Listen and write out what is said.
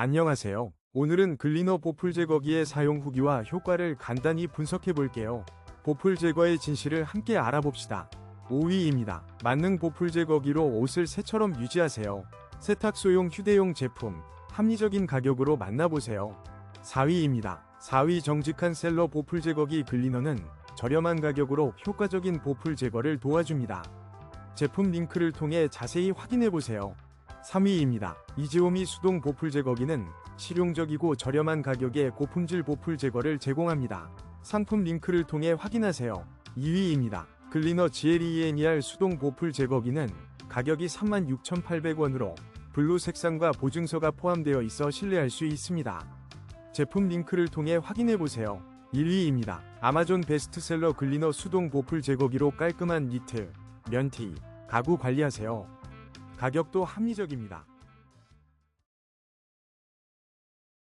안녕하세요. 오늘은 글리너 보풀 제거기의 사용 후기와 효과를 간단히 분석해 볼게요. 보풀 제거의 진실을 함께 알아봅시다. 5위입니다. 만능 보풀 제거기로 옷을 새처럼 유지하세요. 세탁소용 휴대용 제품, 합리적인 가격으로 만나보세요. 4위입니다. 4위 정직한 셀러 보풀 제거기 글리너는 저렴한 가격으로 효과적인 보풀 제거를 도와줍니다. 제품 링크를 통해 자세히 확인해 보세요. 3위입니다. 이지오미 수동 보풀 제거기는 실용적이고 저렴한 가격에 고품질 보풀 제거를 제공합니다. 상품 링크를 통해 확인하세요. 2위입니다. 글리너 GLENER 수동 보풀 제거기는 가격이 36,800원으로 블루 색상과 보증서가 포함되어 있어 신뢰할 수 있습니다. 제품 링크를 통해 확인해 보세요. 1위입니다. 아마존 베스트셀러 글리너 수동 보풀 제거기로 깔끔한 니트, 면티, 가구 관리하세요. 가격도 합리적입니다.